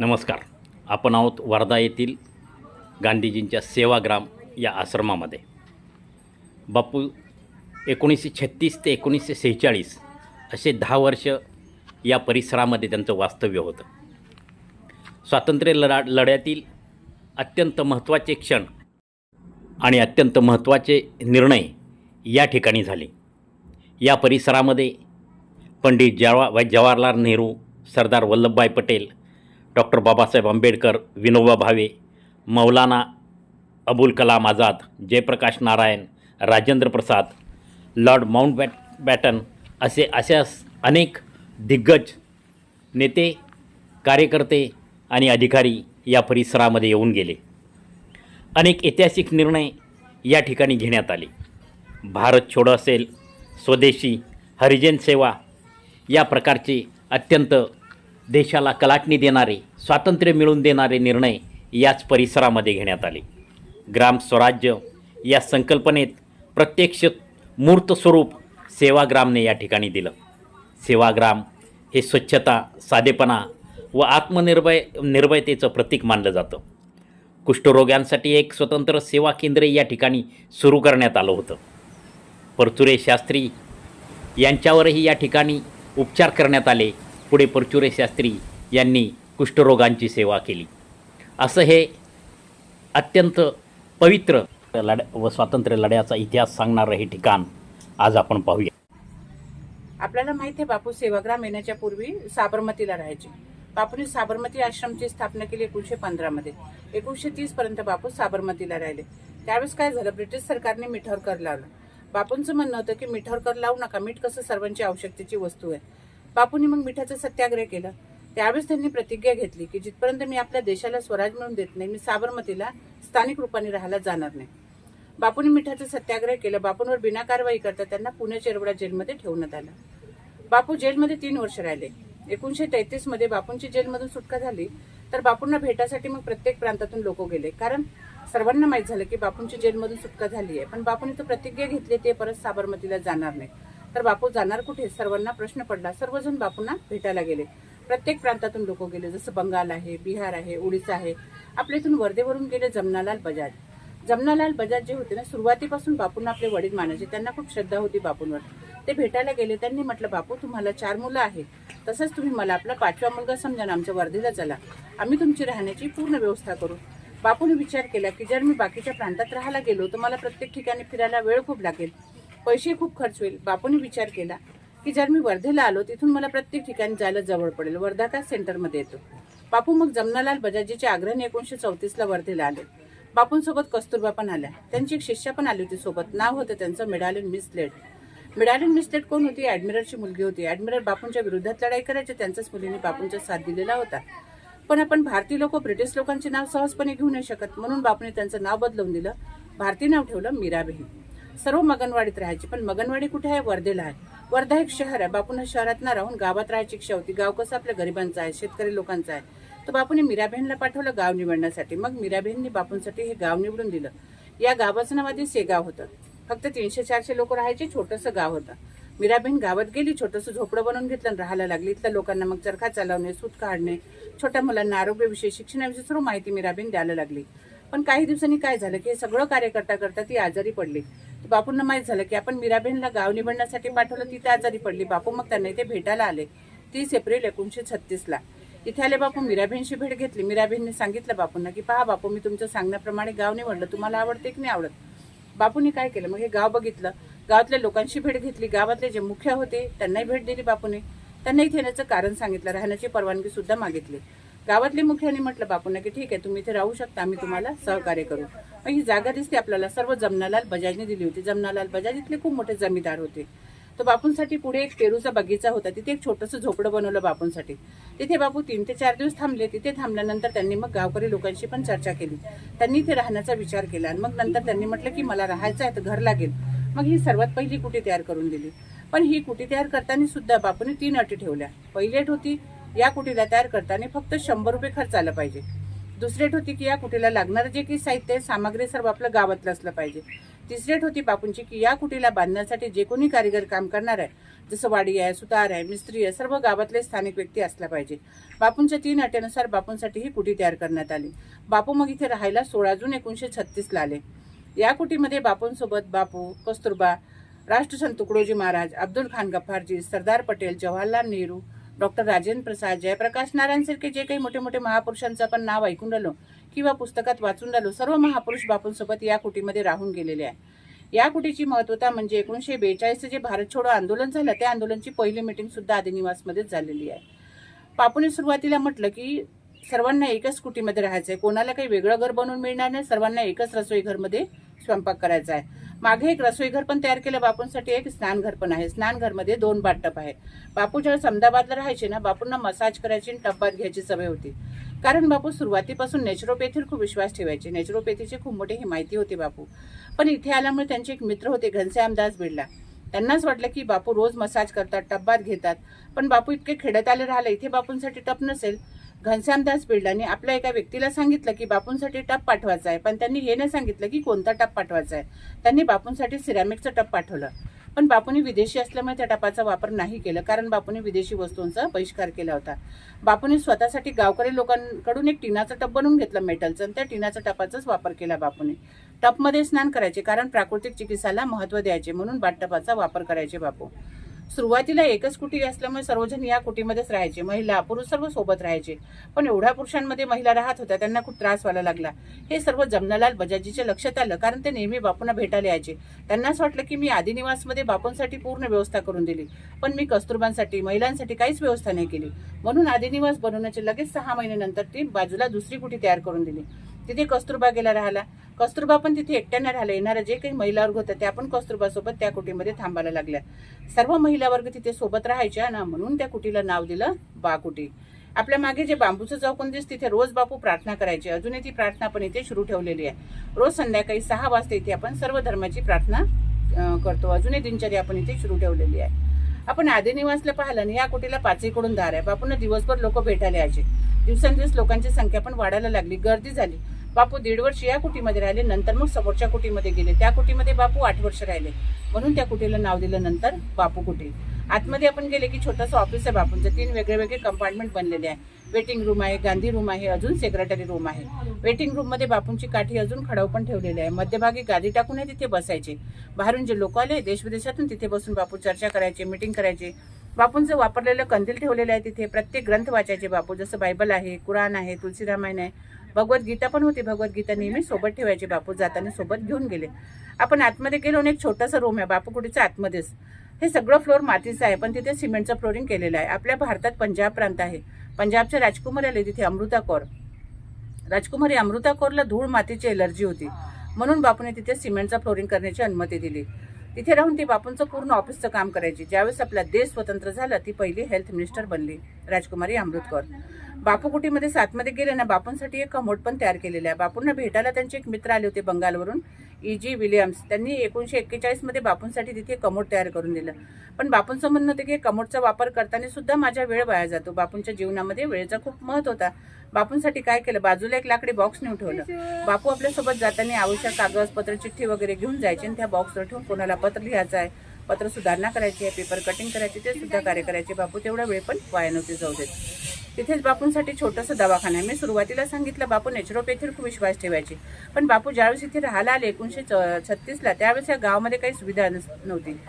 नमस्कार. आपण आहोत वर्धा येथील गांधीजींच्या सेवाग्राम या आश्रमामध्ये. बापू एकोणीसशे छत्तीस ते एकोणीसशे सेहेचाळीस असे दहा वर्ष या परिसरामध्ये त्यांचं वास्तव्य होतं. स्वातंत्र्य लढा लढ्यातील अत्यंत महत्त्वाचे क्षण आणि अत्यंत महत्त्वाचे निर्णय या ठिकाणी झाले. या परिसरामध्ये पंडित जवा Jawaharlal Nehru Sardar Vallabhbhai Patel doctor Babasaheb Ambedkar Vinoba Bhave Maulana Abul Kalam Azad Jayaprakash Narayan Rajendra Prasad Lord Mountbatten अशा अनेक दिग्गज नेते कार्यकर्ते आणि अधिकारी या परिसरामध्ये येऊन गेले. अनेक ऐतिहासिक निर्णय या ठिकाणी घेण्यात आले. भारत छोडो असेल स्वदेशी हरिजन सेवा या प्रकारचे अत्यंत देशाला कलाटणी देणारे स्वातंत्र्य मिळवून देणारे निर्णय याच परिसरामध्ये घेण्यात आले. ग्राम स्वराज्य या संकल्पनेत प्रत्यक्ष मूर्त स्वरूप सेवाग्रामने या ठिकाणी दिलं. सेवाग्राम हे स्वच्छता साधेपणा व आत्मनिर्भय निर्भयतेचं प्रतीक मानलं जातं. कुष्ठरोग्यांसाठी एक स्वतंत्र सेवा केंद्र या ठिकाणी सुरू करण्यात आलं होतं. परचुरे शास्त्री यांच्यावरही या ठिकाणी उपचार करण्यात आले. पुढे परचुरे शास्त्री यांनी कुष्ठरोगांची सेवा केली. असं हे अत्यंत पवित्र लढ व स्वातंत्र्य लढ्याचा इतिहास सांगणारं हे ठिकाण आज आपण पाहूया. आपल्याला माहिती आहे बापू सेवाग्राम येण्याच्या पूर्वी साबरमतीला राहायचे. बापूने साबरमती आश्रमची स्थापना केली एकोणीशे पंधरामध्ये एकोणीशे तीस पर्यंत बापू साबरमतीला राहिले. त्यावेळेस काय झालं? ब्रिटिश सरकारने मिठावर कर लावला. बापूंचं म्हणणं होतं की मिठावर कर लावू नका. मीठ कसं सर्वांची आवश्यकतेची वस्तू आहे. बापूंनी मग मिठाचं सत्याग्रह केलं. त्यावेळेस त्यांनी प्रतिज्ञा घेतली की जिथपर्यंत मी आपल्या देशाला स्वराज मिळून देत नाही मी साबरमतीला स्थानिक रूपाने राहायला जाणार नाही. बापूंनी मिठाचं सत्याग्रह केलं. बापूंवर बिना कारवाई करता त्यांना पुणे चेरवडा जेलमध्ये ठेवण्यात आलं. बापू जेलमध्ये तीन वर्ष राहिले. एकोणीशे तेहतीसमध्ये बापूंची जेलमधून सुटका झाली तर बापूंना भेटासाठी मग प्रत्येक प्रांतातून लोक गेले. कारण सर्वांना माहीत झालं की बापूंची जेलमधून सुटका झाली आहे पण बापूंनी तो प्रतिज्ञा घेतली ते परत साबरमतीला जाणार नाही. तर बापू जाणार कुठे? सर्वांना प्रश्न पडला. सर्वजण बापूंना भेटायला गेले. प्रत्येक प्रांतातून लोक गेले. जसं बंगाल आहे बिहार आहे ओडिसा आहे. आपल्या इथून वर्धेवरून गेले जमनालाल बजाज. जमनालाल बजाज जे होते ना सुरुवातीपासून बापूंना आपले वडील मानायचे. त्यांना खूप श्रद्धा होती बापूंवर. ते भेटायला गेले. त्यांनी म्हटलं बापू तुम्हाला चार मुलं आहेत तसंच तुम्ही मला आपला पाचवा मुलगा समजा ना आमच्या वर्धेला चला. आम्ही तुमची राहण्याची पूर्ण व्यवस्था करू. बापूने विचार केला की जर मी बाकीच्या प्रांतात राहायला गेलो तर मला प्रत्येक ठिकाणी फिरायला वेळ खूप लागेल. पैसे खूप खर्च होईल. बापूने विचार केला की जर मी वर्धेला आलो तिथून मला प्रत्येक ठिकाणी जायला जवळ पडेल. वर्धा का सेंटरमध्ये येतो. बापू मग जमनालाल बजाजीच्या आग्रहाने एकोणीशे चौतीसला वर्धेला आले. बापूंसोबत कस्तुरबा पण आल्या. त्यांची एक शिष्या पण आली होती सोबत. नाव होतं त्यांचं मिडालिन मिसलेट मिडालिन मिसलेट कोण होती? ॲडमिरलची मुलगी होती. ॲडमिरल बापूंच्या विरोधात लढाई करायची. त्यांच्याच मुलीने बापूंचा साथ दिलेला होता. पण आपण भारतीय लोक ब्रिटिश लोकांचे नाव सहजपणे घेऊ नाही शकत. म्हणून बापूने त्यांचं नाव बदलवून दिलं. भारतीय नाव ठेवलं मीराबेही सर्व मगनवाडीत राहायची. पण मगनवाडी कुठे आहे? वर्धेला आहे. वर्धा एक शहर आहे. बापूंना शहरात ना राहून गावात राहायची इच्छा होती. गाव कसं आपल्या गरिबांचं आहे शेतकरी लोकांचं आहे. तर बापूने मीराबेनला पाठवलं गाव निवडण्यासाठी. मग मीराबेननी बापूंसाठी हे गाव निवडून दिलं. या गावाचं नाव आधी सेगाव होतं. फक्त तीनशे चारशे लोक राहायचे छोटंसं गाव होतं. मीराबेन गावात गेली छोटंसं झोपडं बनवून घेतलं आणि राहायला लागली. इथल्या लोकांना मग चरखा चालवणे सूत काढणे छोट्या मुलांना आरोग्याविषयी शिक्षणाविषयी सर्व माहिती मीराबेन द्यायला लागली. पण काही दिवसांनी काय झालं की हे सगळं कार्य करता करता ती आजारी पडली. तर बापूंना माहीत झालं की आपण मीराबेनला गाव निवडण्यासाठी पाठवलं तिथे आजारी पडली. बापू मग त्यांना इथे भेटायला आले. तीस एप्रिल एकोणीशे छत्तीसला. इथे आले बापू मीराबेनशी भेट घेतली. मीराबेनने सांगितलं बापूंना की पहा बापू मी तुमच्या सांगण्याप्रमाणे गाव निवडलं. तुम्हाला आवडते की नाही आवडत? बापूंनी काय केलं? मग हे गाव बघितलं. गावातल्या लोकांशी भेट घेतली. गावातले जे मुख्य होते त्यांनाही भेट दिली बापूने. त्यांना इथे येण्याचं कारण सांगितलं. राहण्याची परवानगी सुद्धा मागितली. गावातले मुख्याने म्हटलं बापूंना की ठीक आहे तुम्ही इथे राहू शकता आम्ही तुम्हाला सहकार्य करू. मग ही जागा दिसते आपल्याला. सर्व जमनालाल बजाजने दिली होती. जमनालाल बजाज इथले खूप मोठे जमीदार होते. तर बापूंसाठी पुढे एक पेरूचा बगीचा होता. तिथे एक छोटंसं झोपडं बनवलं बापूंसाठी. तिथे बापू तीन ते चार दिवस थांबले. तिथे थांबल्यानंतर त्यांनी मग गावकरी लोकांशी पण चर्चा केली. त्यांनी इथे राहण्याचा विचार केला. आणि मग नंतर त्यांनी म्हटलं की मला राहायचं आहे तर घर लागेल. मग ही सर्वात पहिली कुटी तयार करून दिली. पण ही कुटी तयार करताना सुद्धा बापूने तीन अटी ठेवल्या. पहिली अट होती या कुटीला तयार करताना फक्त शंभर रुपये खर्च आला पाहिजे. दुसरी अट होती की या कुटीला लागणारं जे काही साहित्य आहे सामग्री सर्व आपलं गावातलं असलं पाहिजे. तिसरी अट होती बापूंची की या कुटीला बांधण्यासाठी जे कोणी कारीगर काम करणार आहे जसं वाडी आहे सुतार आहे मिस्त्री आहे सर्व गावातले स्थानिक व्यक्ती असला पाहिजे. बापूंच्या तीन अटेनुसार बापूंसाठी ही कुटी तयार करण्यात आली. बापू मग इथे राहायला सोळा जून एकोणीसशे छत्तीसला आले. या कुटीमध्ये बापूंसोबत बापू कस्तुरबा राष्ट्रसंत तुकडोजी महाराज अब्दुल खान गफ्फारजी सरदार पटेल जवाहरलाल नेहरू डॉक्टर राजेंद्र प्रसाद जयप्रकाश नारायणसारखे जे काही मोठे मोठे महापुरुषांचं आपण नाव ऐकून राहिलो किंवा पुस्तकात वाचून राहिलो सर्व महापुरुष बापूंसोबत या कुटीमध्ये राहून गेलेले आहे. या कुटीची महत्वता म्हणजे एकोणीसशे बेचाळीसचं जे भारत छोडो आंदोलन झालं त्या आंदोलनची पहिली मिटिंग सुद्धा आदिनिवासमध्येच झालेली आहे. बापूने सुरुवातीला म्हटलं की सर्वांना एकच कुटीमध्ये राहायचं आहे कोणाला काही वेगळं घर बनवून मिळणार नाही सर्वांना एकच रसोई घरमध्ये स्वयंपाक करायचा आहे. मागे एक रसोईघर पण तयार केलं बापूंसाठी एक स्नानघर पण आहे. स्नानघरमध्ये दोन बाथटब आहे बापू ज्यावेळेस अहमदाबादला राहायचे ना बापूंना मसाज करायची आणि टब्बात घ्यायची सवय होती. कारण बापू सुरुवातीपासून नेचरोपॅथीवर खूप विश्वास ठेवायचे. नेचरोपॅथीची खूप मोठी हे माहिती होती बापू. पण इथे आल्यामुळे त्यांचे एक मित्र होते घनश्यामदास बिर्ला. त्यांनाच वाटलं की बापू रोज मसाज करतात टब्बात घेतात. पण बापू इतके खेडत आले राहिले इथे बापूंसाठी टप नसेल. घनश्यामदास बिर्लाने आपल्या एका व्यक्तीला सांगितलं की बापूंसाठी टप पाठवायचा आहे. पण त्यांनी हे नाही सांगितलं की कोणता टप पाठवायचा आहे. त्यांनी बापूंसाठी सिरॅमिकचं टप पाठवलं. पण बापूने विदेशी असल्यामुळे त्या टपाचा वापर नाही केला. कारण बापूने विदेशी वस्तूंचा बहिष्कार केला होता. बापूने स्वतःसाठी गावकरी लोकांकडून एक टिनाचं टप बनवून घेतलं मेटलचं आणि त्या टिनाचा टपाचाच वापर केला बापूने. टपमध्ये स्नान करायचे कारण प्राकृतिक चिकित्साला महत्त्व द्यायचे म्हणून बाटटपाचा वापर करायचे बापू. सुरुवातीला एकच कुटी असल्यामुळे सर्वजण या कुटीमध्येच राहायचे. महिला पुरुष सर्व सोबत राहायचे. पण एवढ्या पुरुषांमध्ये महिला राहत होत्या त्यांना खूप त्रास व्हायला लागला. हे सर्व जमनालाल बजाजीच्या लक्षात आलं कारण ते नेहमी बापूंना भेटायला यायचे. त्यांनाच वाटलं की मी आदिनिवासमध्ये बापूंसाठी पूर्ण व्यवस्था करून दिली. पण मी कस्तुरबांसाठी महिलांसाठी काहीच व्यवस्था नाही केली. म्हणून आदिनिवास बनवण्याचे लगेच सहा महिन्यानंतर ती बाजूला दुसरी कुटी तयार करून दिली. तिथे कस्तुरबा गेला राहिला कस्तुरबा पण तिथे एकट्यानं राहिला. येणाऱ्या जे काही महिला वर्ग होत्या त्या पण कस्तुरबासोबत त्या कुटीमध्ये थांबायला लागल्या. सर्व महिला वर्ग तिथे सोबत राहायच्या ना म्हणून त्या कुटीला नाव दिलं बा कुटी आपल्या मागे जे बांबूचं चौकोन दिस तिथे रोज बापू प्रार्थना करायची. अजूनही ती प्रार्थना पण इथे सुरू ठेवलेली आहे. रोज संध्याकाळी सहा वाजता इथे आपण सर्व धर्माची प्रार्थना करतो. अजूनही दिनचर्या आपण इथे सुरू ठेवलेली आहे. आपण आदिनिवासला पाहिलं आणि या कुटीला पाचीकडून दार आहे. बापूंना दिवसभर लोक भेटायला यायचे. दिवसेंदिवस लोकांची संख्या पण वाढायला लागली. गर्दी झाली. बापू दीड वर्ष या कुटीमध्ये राहिले नंतर मग समोरच्या कुटीमध्ये गेले. त्या कुटीमध्ये बापू आठ वर्ष राहिले. म्हणून त्या कुटीला नाव दिलं नंतर बापू कुटी. आतमध्ये आपण गेले की छोटंसं ऑफिस आहे बापूंचं. तीन वेगळे वेगळे कंपार्टमेंट बनलेले आहे. वेटिंग रूम आहे गांधी रूम आहे अजून सेक्रेटरी रूम आहे. वेटिंग रूममध्ये बापूंची काठी अजून खडाव पण ठेवलेली आहे. मध्यभागी गादी टाकून तिथे बसायचे. बाहेरून जे लोक आले देश विदेशातून तिथे बसून बापू चर्चा करायचे मीटिंग करायचे. बापूंचं वापरलेलं कंदील ठेवलेलं आहे तिथे. प्रत्येक ग्रंथ वाचायचे बापू. जसं बायबल आहे कुराण आहे तुलसी रामायण आहे. भगवद्गीता पण होती. भगवद्गीता नेहमी सोबत ठेवायचे. बापू जाताना सोबत घेऊन गेले. आपण आतमध्ये गेलो आणि एक छोटासा रूम आहे. बापू कुटीचा आतमध्येच. हे सगळं फ्लोअर मातीचं आहे. पण तिथे सिमेंटचं फ्लोरिंग केलेलं आहे. आपल्या भारतात पंजाब प्रांत आहे. पंजाबच्या राजकुमारी आले तिथे अमृता कौर. राजकुमारी अमृता कौरला धूळ मातीची एलर्जी होती. म्हणून बापूने तिथे सिमेंटचा फ्लोरिंग करण्याची अनुमती दिली. तिथे राहून ती बापूंचं पूर्ण ऑफिसचं काम करायची. ज्यावेळेस आपला देश स्वतंत्र झाला ती पहिली हेल्थ मिनिस्टर बनली राजकुमारी अमृतकर. बापूकुटीमध्ये बापू कुटीमध्ये सातमध्ये गेले ना बापूंसाठी एक कमोड पण तयार केलेलं आहे. बापूंना भेटायला त्यांचे एक मित्र आले होते बंगालवरून. ई जी विलियम्स त्यांनी एकोणीशे एक्केचाळीसमध्ये बापूंसाठी तिथे कमोड तयार करून दिलं. पण बापूंचं म्हणणं होतं की कमोडचा वापर करताना सुद्धा माझा वेळ वाया जातो. बापूंच्या जीवनामध्ये वेळेचा खूप महत्त्व होता. बापूंसाठी काय केलं? बाजूला एक लाकडी बॉक्स नेऊन ठेवलं. बापू आपल्यासोबत जाताना आवश्यक कागदपत्र चिठ्ठी वगैरे घेऊन जायचे आणि त्या बॉक्सवर ठेवून कोणाला पत्र लिहायचं आहे पत्र सुधारणा करायची आहे पेपर कटिंग करायची ते सुद्धा कार्य करायचे. बापू तेवढा वेळ पण वाया नव्हते जाऊ देत. तिथेच बापूंसाठी छोटंसं दवाखाना आहे. मी सुरुवातीला सांगितलं बापू नॅचरोपॅथीवर खूप विश्वास ठेवायचे. पण बापू ज्यावेळेस इथे राहायला आले एकोणीशे छत्तीसला त्यावेळेस या गावामध्ये काही सुविधा नस- नव्हती.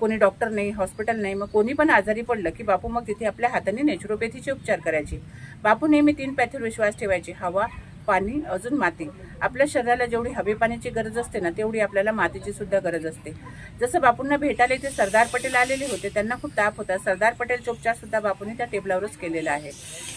कोणी डॉक्टर नाही हॉस्पिटल नाही मग कोणी पण आजारी पडलं की बापू मग तिथे आपल्या हाताने नॅचरोपॅथीचे उपचार करायचे. बापू नेहमी तीन पॅथीवर विश्वास ठेवायचे हवा पाणी अजून माती. आपल्या शरीराला जेवढी हवे पाण्याची गरज असते ना तेवढी आपल्याला मातीची सुद्धा गरज असते. जसं बापूंना भेटायला इथे सरदार पटेल आलेले होते त्यांना खूप ताप होता. सरदार पटेल चोपचार सुद्धा बापूंनी त्या टेबलावरच केलेला आहे.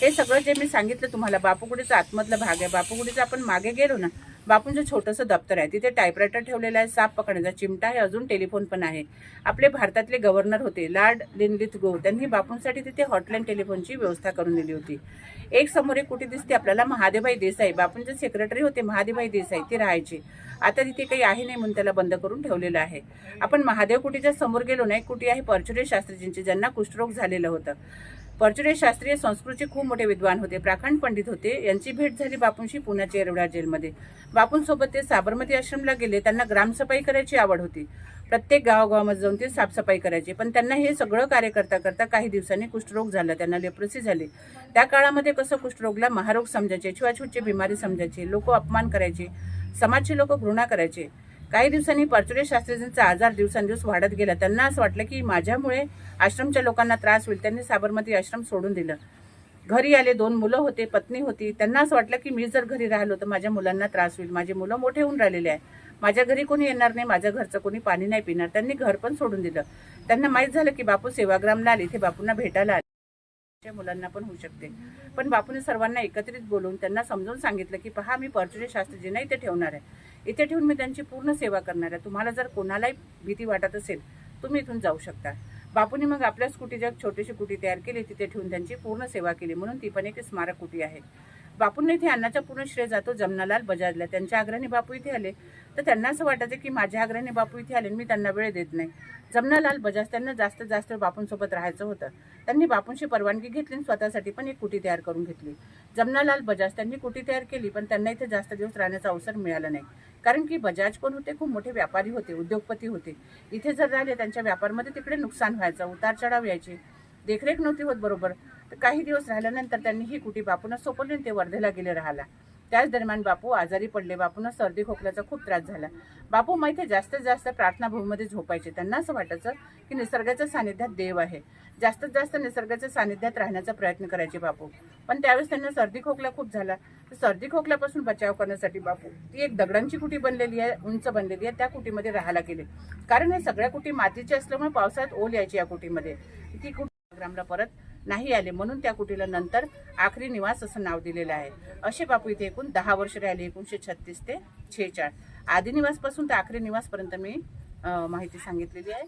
हे सगळं जे मी सांगितलं तुम्हाला बापूगुडीचा आतमधला भाग आहे. बापूगुडीचा आपण मागे गेलो ना बापूंचं छोटंसं दप्तर आहे. तिथे टायपरायटर ठेवलेलं आहे साप पकडण्याचा चिमटा आहे अजून टेलिफोन पण आहे. आपले भारतातले गव्हर्नर होते लार्ड लिनलिथ गो त्यांनी बापूंसाठी तिथे हॉटलाईन टेलिफोनची व्यवस्था करून दिली होती. एक समोर एक कुठे दिसते आपल्याला महादेबाई देसाई. बापूंचे सेक्रेटरी होते महादेबाई देसाई. ते राहायचे. आता तिथे काही आहे नाही म्हणून त्याला बंद करून ठेवलेलं आहे. आपण महादेव कुटीच्या समोर गेलो ना एक कुटी आहे? परचुरे शास्त्रीजींचे ज्यांना कुष्ठरोग झालेलं होतं. परचुरे शास्त्रीय संस्कृतचे खूप मोठे विद्वान होते. प्राखंड पंडित होते. यांची भेट झाली बापूंशी पुण्याच्या येरवडा जेलमध्ये. बापूंसोबत ते साबरमती आश्रमला गेले. त्यांना ग्रामसफाई करायची आवड होती. प्रत्येक गावागावामध्ये जाऊन ते साफसफाई करायचे. पण त्यांना हे सगळं कार्य करता करता काही दिवसांनी कुष्ठरोग झाला. त्यांना लेप्रसी झाली. त्या काळामध्ये कसं कुष्ठरोगला महारोग समजायचे छुआछूतची बिमारी समजायची लोक अपमान करायचे समाजचे लोक घृणा करायचे. काही दिवसांनी परचुरे शास्त्रीजींचा आजार दिवसेंदिवस वाढत गेला. त्यांना असं वाटलं की माझ्यामुळे आश्रमच्या लोकांना त्रास होईल. त्यांनी साबरमती आश्रम सोडून दिलं. घरी आले दोन मुलं होते पत्नी होती. त्यांना असं वाटलं की मी जर घरी राहिलो तर माझ्या मुलांना त्रास होईल. माझे मुलं मोठे होऊन राहिलेले आहे माझ्या घरी कोणी येणार नाही माझ्या घरचं कोणी पाणी नाही पिणार. त्यांनी घर पण सोडून दिलं. त्यांना माहीत झालं की बापू सेवाग्रामला आले. इथे बापूंना भेटायला आले. मुलांना पण होऊ शकते. पण बापूने सर्वांना एकत्रित बोलवून त्यांना समजावून सांगितलं की पहा मी परचुरे शास्त्रीजींना इथे ठेवणार आहे. इथे ठेवून मी त्यांची पूर्ण सेवा करणार आहे. तुम्हाला जर कोणालाही भीती वाटत असेल तुम्ही इथून जाऊ शकता. बापूने मग आपल्या स्कूटीची छोटीशी कुटी तयार केली. तिथे ठेवून त्यांची पूर्ण सेवा केली. म्हणून ती पण एक स्मारक कुटी आहे. बापूंना इथे अन्नाचा पूर्ण श्रेय जातो जमनालाल बजाजला. त्यांच्या आग्रहाने बापू इथे आले. तर त्यांना असं वाटायचं की माझ्या आग्रहाने बापू इथे आले मी त्यांना वेळ देत नाही. जमनालाल बजाज त्यांना जास्त जास्त बापूंसोबत राहायचं होतं. त्यांनी बापूंशी परवानगी घेतली आणि स्वतःसाठी पण एक कुटी तयार करून घेतली. जमनालाल बजाज त्यांनी कुटी तयार केली पण त्यांना इथे जास्त दिवस राहण्याचा अवसर मिळाला नाही. कारण की बजाज कोण होते? खूप मोठे व्यापारी होते उद्योगपती होते. इथे जर राहिले त्यांच्या व्यापारमध्ये तिकडे नुकसान व्हायचं उतार चढाव यायचे. देखरेख नव्हती होत बरोबर. तर काही दिवस राहिल्यानंतर त्यांनी ही कुटी बापूंना सोपवली ते वर्धेला गेले राहायला. त्याच दरम्यान बापू आजारी पडले. बापूंना सर्दी खोकल्याचा खूप त्रास झाला. बापू माहिती जास्तीत जास्त प्रार्थना भूमीमध्ये झोपायचे. त्यांना असं वाटायचं की निसर्गाच्या सानिध्यात देव आहे. जास्तीत जास्त निसर्गाच्या सानिध्यात राहण्याचा प्रयत्न करायचे बापू. पण त्यावेळेस त्यांना सर्दी खोकला खूप झाला. तर सर्दी खोकल्यापासून बचाव करण्यासाठी बापू ती एक दगडांची कुटी बनलेली आहे उंच बनलेली आहे त्या कुटीमध्ये राहायला गेले. कारण हे सगळ्या कुटी मातीची असल्यामुळे पावसाळ्यात ओल यायची या कुटीमध्ये. ती कुटी ग्रामला परत नाही आले म्हणून त्या कुटीला नंतर आखरी निवास असं नाव दिलेलं आहे. असे बापू इथे एकूण दहा वर्ष राहिले एकोणीशे छत्तीस ते छेचाळ आदिनिवासपासून ते आखरी निवासपर्यंत मी माहिती सांगितलेली आहे.